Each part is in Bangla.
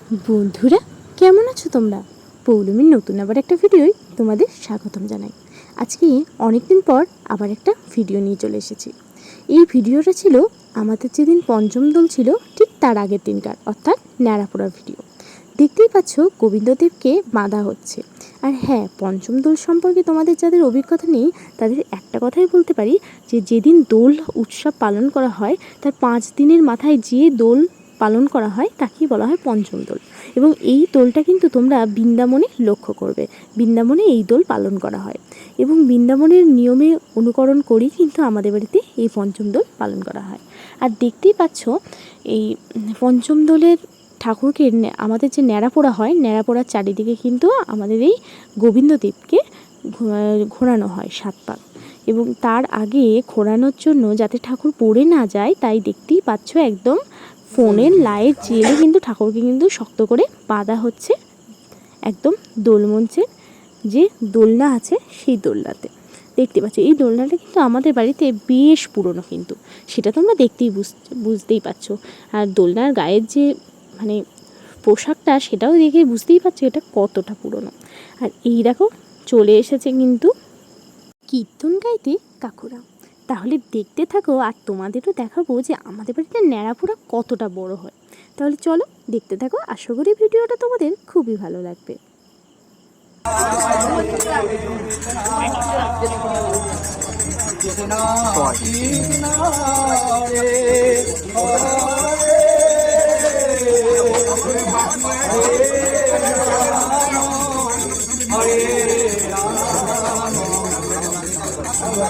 বন্ধুরা, কেমন আছো তোমরা? পৌলমীর নতুন আবার একটা ভিডিওই তোমাদের স্বাগতম জানাই। আজকে অনেক দিন পর আবার একটা ভিডিও নিয়ে চলে এসেছি। এই ভিডিওটা ছিল আমাদের যেদিন পঞ্চম দোল ছিল, ঠিক তার আগের দিনকার, অর্থাৎ ন্যাড়াপোড়ার ভিডিও। দেখতেই পাচ্ছ গোবিন্দদেবকে বাঁধা হচ্ছে। আর হ্যাঁ পঞ্চম দোল সম্পর্কে তোমাদের যাদের অভিজ্ঞতা নেই, তাদের একটা কথাই বলতে পারি যে, যেদিন দোল উৎসব পালন করা হয়, তার পাঁচ দিনের মাথায় যে দোল পালন করা হয়, তাকেই বলা হয় পঞ্চম দোল। এবং এই দোলটা কিন্তু তোমরা বৃন্দাবনে লক্ষ্য করবে। বৃন্দাবনে এই দোল পালন করা হয়। এবং বৃন্দাবনের নিয়মে অনুকরণ করেই কিন্তু আমাদের বাড়িতে এই পঞ্চম দোল পালন করা হয়। আর দেখতেই পাচ্ছ, এই পঞ্চম দোলের ঠাকুরকে আমাদের যে ন্যাড়াপোড়া হয় ন্যাড়াপোড়ার চারিদিকে কিন্তু আমাদের এই গোবিন্দদেবকে ঘোরানো হয় সাত পাক। এবং তার আগে ঘোরানোর জন্য যাতে ঠাকুর পড়ে না যায়, তাই দেখতেই পাচ্ছ একদম ফোনের লাইট জেলে কিন্তু ঠাকুরকে কিন্তু শক্ত করে বাঁধা হচ্ছে একদম দোলমঞ্চের যে দোলনা আছে সেই দোলনাতে। দেখতে পাচ্ছ, এই দোলনাটা কিন্তু আমাদের বাড়িতে বেশ পুরনো কিন্তু। সেটা তোমরা দেখতেই বুঝ- বুঝতেই পারছ। আর দোলনার গায়ের যে মানে পোশাকটা, সেটাও দেখে বুঝতেই পারছ এটা কতটা পুরনো। আর এই দেখো, চলে এসেছে কিন্তু কীর্তন গাইতে কাকুরা। তাহলে দেখতে থাকো আর তোমাদেরও দেখাবো যে আমাদের বাড়িতে ন্যাড়াপোড়া কতটা বড় হয়। তাহলে চলো দেখতে থাকো, আশা করি ভিডিওটা তোমাদের খুবই ভালো লাগবে।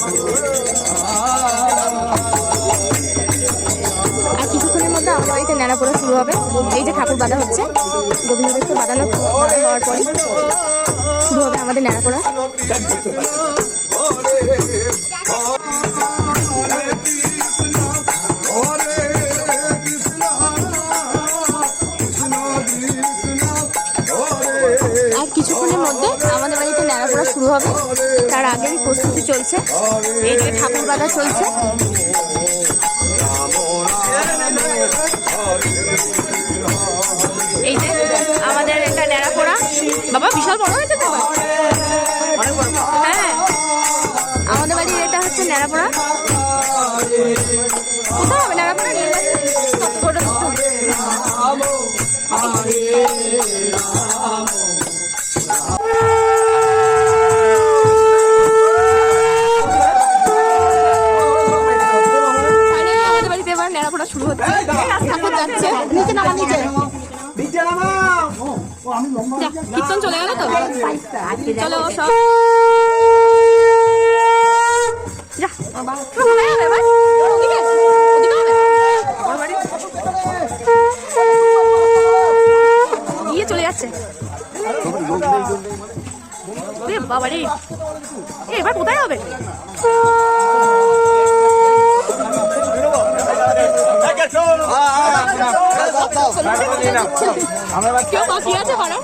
আর হবে। এই যে ঠাকুর বাঁধা হচ্ছে গোবিন্দদেবকে বাঁধানো হওয়ার পরে শুরু হবে আমাদের ন্যাড়াপোড়া আর কিছুক্ষণের মধ্যে আমাদের বাড়িতে ন্যাড়াপোড়া শুরু হবে। তার আগেই প্রস্তুতি চলছে। এই যে ঠাকুর বাঁধা চলছে। এই যে আমাদের একটা ন্যাড়াপোড়া বাবা, বিশাল বড় হয়েছে তো? হ্যাঁ। আমাদের বাড়ির এটা হচ্ছে ন্যাড়াপোড়া কোথায় হবে ন্যাড়াপোড়া নিয়ে যাচ্ছে চলো সব? গিয়ে চলে যাচ্ছে এবার কোথায় হবে কেউ বাকি আছে পাড়া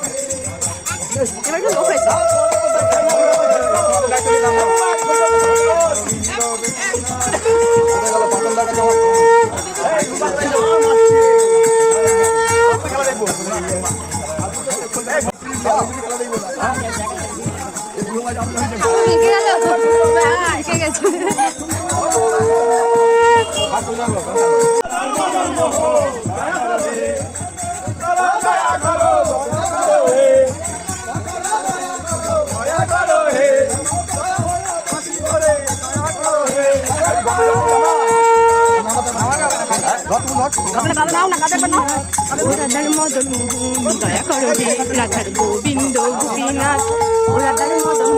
রাধার মদন দয়া করো রে রাধার গোবিন্দ গোপীনাথ ও রাধার মদন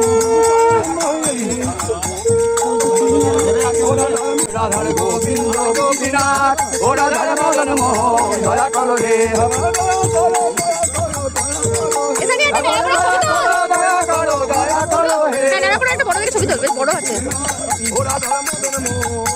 রাধার গোবিন্দ গোপীনাথ ও রাধার মদন মোহন দয়া করো রে দয়া করো হে বড় আছে রাধার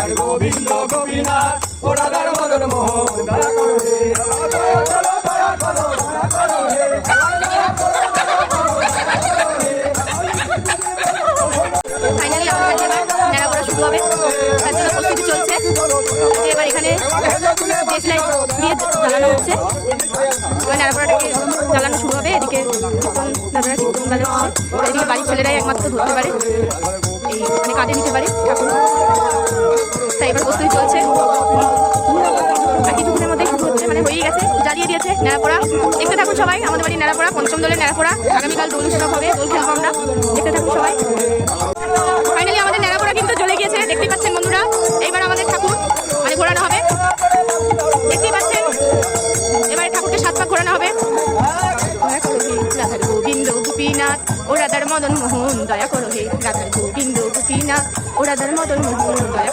রাধার গোবিন্দ গোপীনাথ ও রাধার মদন মোহন এবার এখানে দেশলাই দিয়ে জ্বালানো হচ্ছে। শুরু হবে। এদিকে কীর্তন এদিকে বাড়ির ছেলেরাই একমাত্র ধরতে পারে। নেড়াপড়া, পঞ্চম দলের নেড়াপড়া। আগামীকাল দোল উৎসব হবে, দোল খেলব আমরা। দেখতে থাকুন সবাই। ফাইনালি আমাদের ন্যাড়াপোড়া কিন্তু জ্বলে গিয়েছে। দেখতেই পাচ্ছেন বন্ধুরা, এইবার আমাদের ঠাকুর মানে ঘোরানো হবে। দেখতেই পাচ্ছেন, এবারে ঠাকুরকে সাত পাক ঘোরানো হবে। রাধার গোবিন্দ গোপীনাথ, ও রাধার মদন মোহন, দয়া করো হে রাধার গোবিন্দ গোপীনাথ, ও রাধার মদন মোহন, দয়া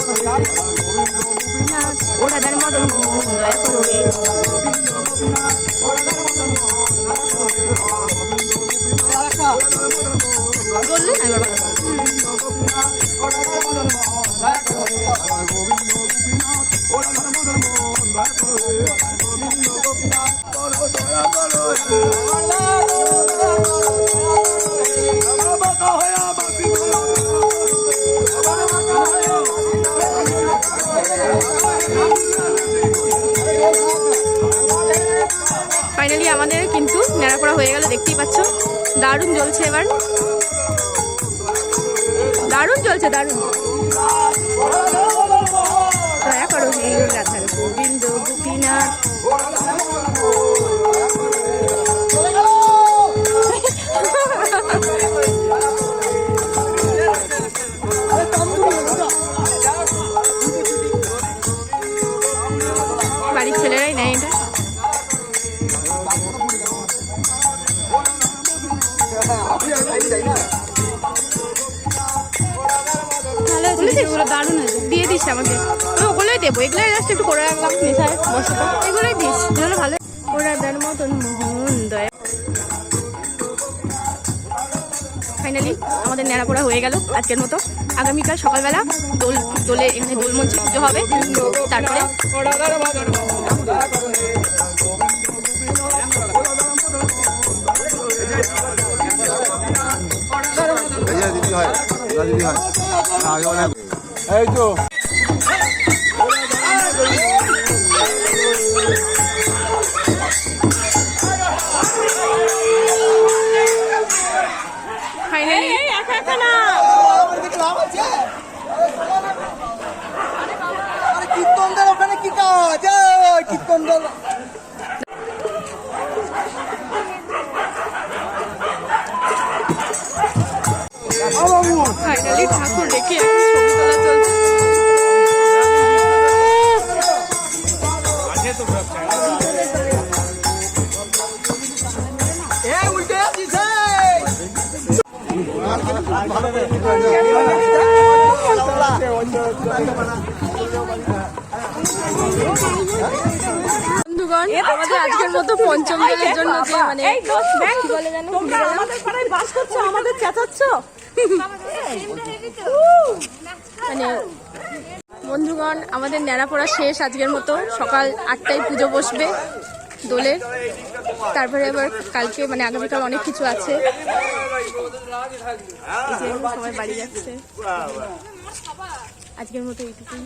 ফাইনালি আমাদের কিন্তু নেড়াপড়া হয়ে গেল দেখতেই পাচ্ছ। দারুণ জ্বলছে এবার। দারুণ জ্বলছে দারুণ। এগুলো দারুণ দিয়ে দিস আমাকে। আমি ওগুলোই দেবো। এগুলোই জাস্ট একটু করে রাখলাম, নেশায় এগুলোই দিস এগুলো ভালো। ওরা দার মতন মোহন ফাইনালি আমাদের ন্যাড়াপোড়া হয়ে গেল আজকের মতো। আগামীকাল সকালবেলা দোল, দোলে এখানে দোল মঞ্চে পুজো হবে। তারপরে হয় হয়। এই তো। ফাইনালি কীর্তনদের ওখানে কি কাজ? এই, কীর্তনদের। ফাইনালি ঠাকুর রেখে এখন বন্ধুগণ আমাদের আজকের মতো পঞ্চম জন্য যে মানে কি বলে যেন ভুলে গেলাম। মানে বন্ধুগণ আমাদের ন্যাড়াপড়া শেষ আজকের মতো। সকাল আটটায় পুজো বসবে দোলের তারপরে আবার কালকে মানে আগামীকাল অনেক কিছু আছে। এই যে সবাই বাড়ি যাচ্ছে। আজকের মতো এইটুকুই।